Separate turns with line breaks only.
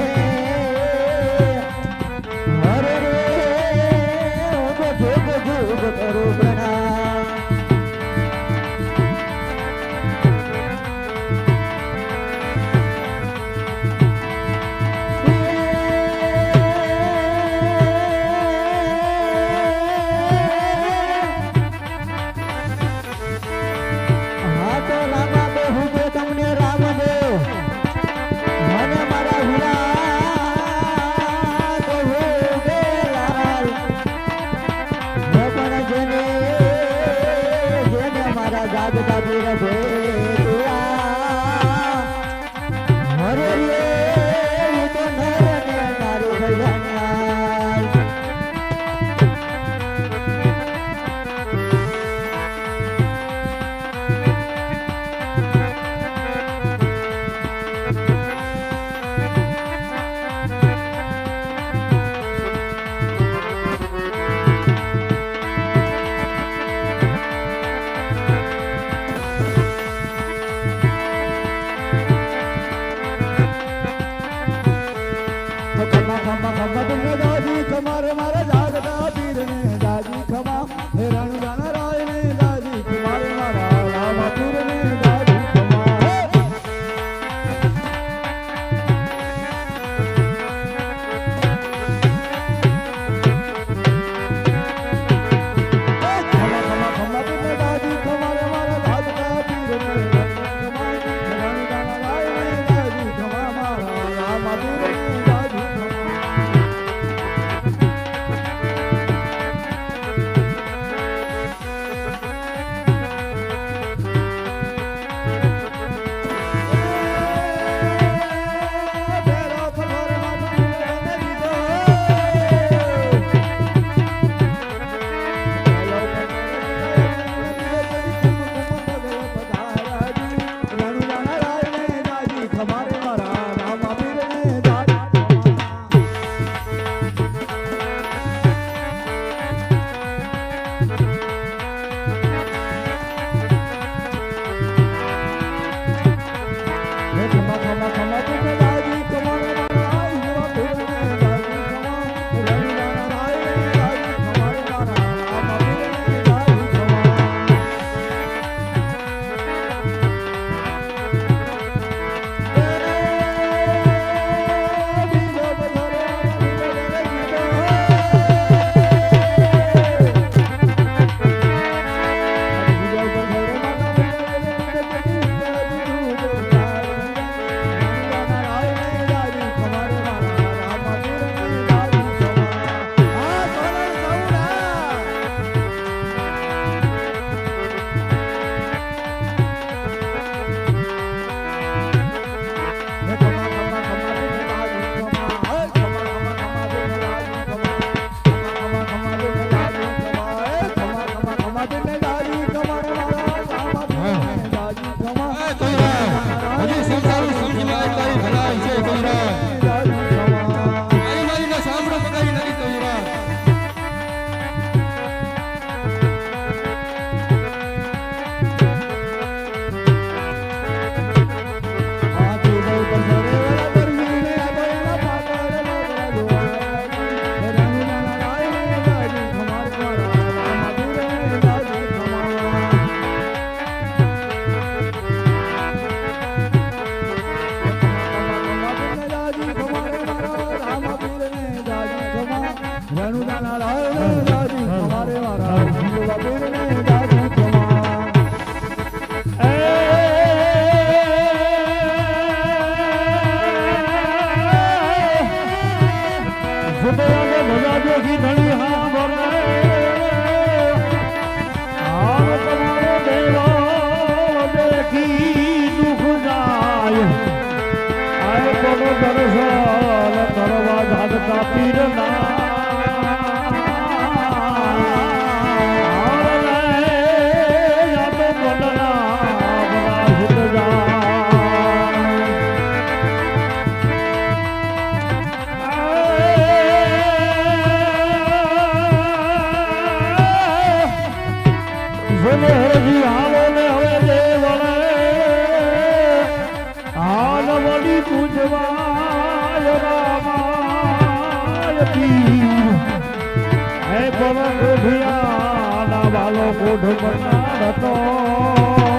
way.
谢谢各位。રણુદાના Ravan દાદી તમારે વાળા જીવવા બેરને દાદી
તમા પવન ઉભિયા વાલો કોઢ બનાર હતો